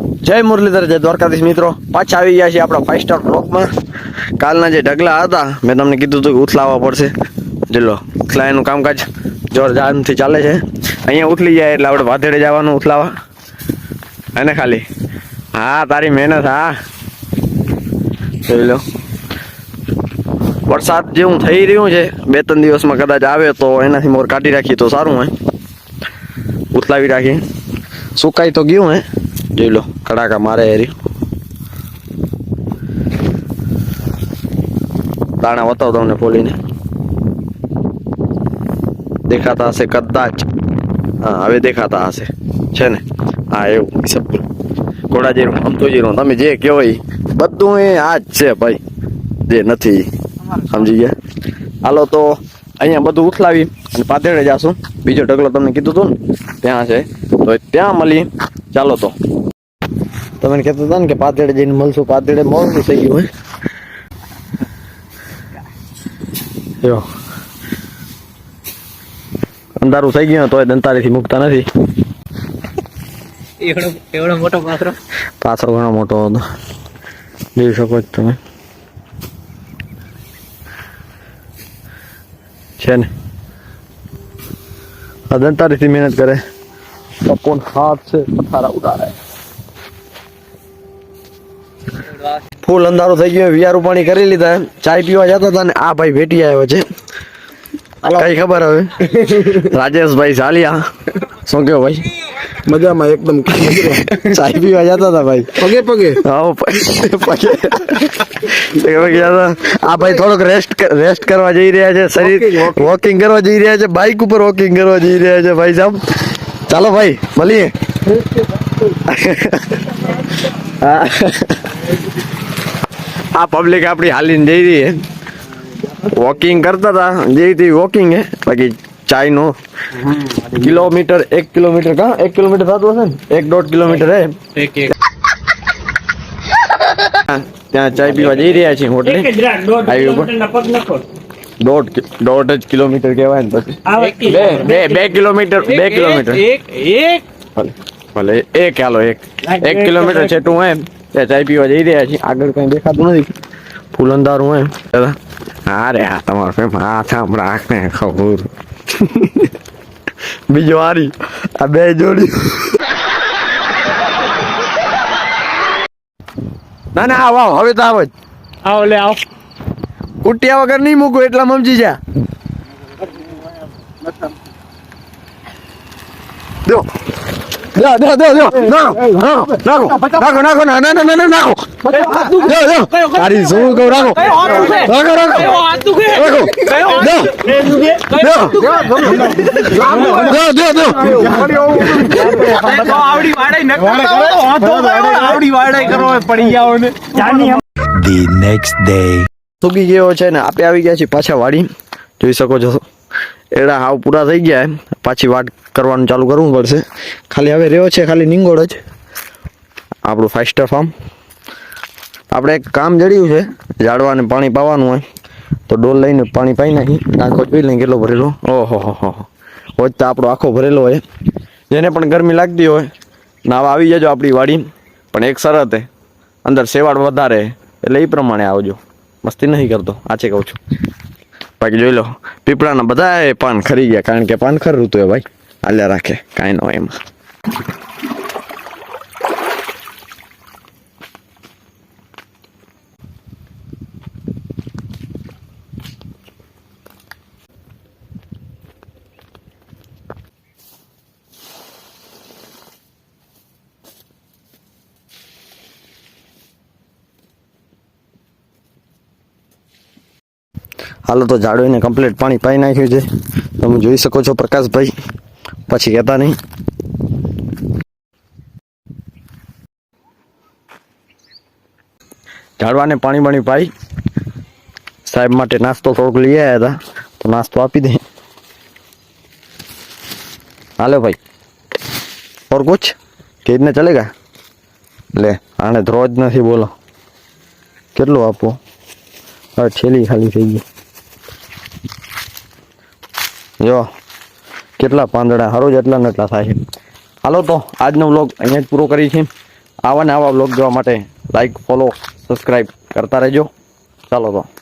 જય મુરલીધર, જય દ્વારકાધીશ મિત્રો. પાછા આવી ગયા છે આપણા ફાઈવ સ્ટાર બ્લોકમાં કાલના જે ઢગલા હતા, મેં તમને કીધું હતું કે ઉથલાવવા પડશે. જલો ઉથલાયનું કામકાજ જોરજારથી ચાલે છે. અહીંયા ઉથલી જાય એટલે આપણે વાધેડે જવાનું ઉથલાવા. અને ખાલી. હા, તારી મહેનત, હા. જોઈ લો. વરસાદ જેવું થઈ રહ્યું છે. બે ત્રણ દિવસમાં કદાચ આવે તો એનાથી મોર કાઢી રાખીએ તો સારું હોય. ઉથલાવી રાખીએ. સુકાઈ તો ગયું હે. જોઈ લો, કડાકા મારે હેરી દાણા બતાવો તમને પોલીને. દેખાતા હશે કદાચ. હા, હવે દેખાતા હશે. છે ને? હા, એવું સબકુલ ઘોડા જીરું અમતો જીરું તમે જે કહો એ બધું એ આ જ છે ભાઈ. જે નથી, સમજી ગયા? હાલો તો અહીંયા બધું ઉથલાવી અને પાથેડે જાશું. બીજો ઢગલો તમને કીધું હતું ને, ત્યાં છે. તો ત્યાં મળી, ચાલો તો. તમે કહેતા હતા ને કે પાથેડે જઈને મળશું પાતળે મોડું થઈ ગયું હોય. જો. અંધારું થઈ ગયું તોય દંતારીથી મુકતા નથી. એવડો એવડો મોટો પાથરો. પાછળ ઘણો મોટો હતો. જોઈ શકો છો તમે. છે ને? આ દંતારીથી મહેનત કરે. બપોર હાથ છે? પથારા ઉડાડે. ફૂલ અંધારું થઈ ગયું. વિયારું પાણી કરી લીધા. ચાય પીવા જતા હતા ને આ ભાઈ ભેટી આવ્યો છે. કઈ ખબર હવે? રાજેશભાઈ ચાલિયા શું કયો ભાઈ? મજામાં એકદમ ચાય પીવા જતા હતા ભાઈ. પગે પગે. હા પગે. પગે આ ભાઈ થોડોક રેસ્ટ રેસ્ટ કરવા જઈ રહ્યા છે. શરીર વોકિંગ કરવા જઈ રહ્યા છે. બાઇક ઉપર વોકિંગ કરવા જઈ રહ્યા છે ભાઈ સાહેબ ચાલો ભાઈ મળીએ. હા. આ પબ્લિક આપણી હાલીને જઈ રહી છે. વોકિંગ કરતા હતા જઈ હતી વોકિંગ હે બાકી ચાય નો કિલોમીટર એક કિલોમીટર કા? એક કિલોમીટર થતું હશે ને? એક દોઢ કિલોમીટર હે. એક એક. ત્યાં ચાય પીવા જઈ રહ્યા છીએ હોટલે દોઢ દોઢ દોઢ જ કિલોમીટર કહેવાય ને પછી. બે બે બે કિલોમીટર બે કિલોમીટર. એક એક. ભલે ભલે એક હાલો એક. એક કિલોમીટર છે તું એમ. ત્યાં ચાય પીવા જઈ રહ્યા છીએ આગળ કઈ દેખાતું નથી. ફૂલ અંધારું એમ દાદા હા રે હા તમારો ફેમ હા થામ રાખ ને ખબર. બીજો હારી. આ બે જોડી. ના ના આવો આવો, હવે તો આવો જ. આવો લે આવો. કુટિયા વગર નહીં મૂકું એટલા મમજી જા. દો દો દો દો દો નાખો નાખો નાખો નાખો ના ના ના ના નાખો દો દો તારી શું કહું રાખો. રાખો રાખો રાખો. દો દો દો દો આવડી વાડાઈ ન આવડી વાડાઈ કરો પડી જાવ ને the નેક્સ્ટ ડે સુગી ગયો છે ને આપે આવી ગયા છીએ પાછા વાડી. જોઈ શકો છો. એડા હાવ પૂરા થઈ ગયા. પાછી વાટ કરવાનું ચાલુ કરવું પડશે. ખાલી હવે રહ્યો છે ખાલી નિંગોળ જ. આપણું ફાઇવ સ્ટાર ફાર્મ આપણે એક કામ જડ્યું છે, ઝાડવાને પાણી પાવાનું હોય. તો ડોલ લઈને પાણી પાઈ નાખી. આખો જોઈ લઈને કેટલો ભરેલો. ઓહો, હો હો હોજ તો આપણો આખો ભરેલો હોય. જેને પણ ગરમી લાગતી હોય, નાવા આવી જજો આપણી વાડી. પણ એક શરત અંદર સેવાળ વધારે એટલે એ પ્રમાણે આવજો. મસ્તી નહીં કરતો. આચે કહું છું. બાકી જોઈ લો, પીપળાના બધા પાન ખરી ગયા. કારણ કે પાન ખરું હતું એ ભાઈ. હાલ્યા રાખે, કાંઈ ન હોય એમાં. હાલો તો ઝાડવીને કમ્પ્લીટ પાણી પાઈ નાખ્યું છે. તમે જોઈ શકો છો પ્રકાશભાઈ. પછી કહેતા નહીં. ઝાડવાને પાણી પાણી પાઈ. સાહેબ માટે નાસ્તો થોડોક લઈ આવ્યા હતા. તો નાસ્તો આપી દે. હાલો ભાઈ. ઓર કુછ? કે રીતને ચલેગા? લે, આને જ નથી બોલો. કેટલું આપો? હવે છેલ્લી ખાલી થઈ ગઈ. જો, કેટલા પાંદડા, હરોજ એટલા ને એટલા થાય છે. હાલો તો, આજનો વ્લોગ અહીંયા જ પૂરો કરી છે. આવા ને આવા બ્લોગ જોવા માટે લાઈક ફોલો સબસ્ક્રાઈબ કરતા રહેજો. ચાલો તો.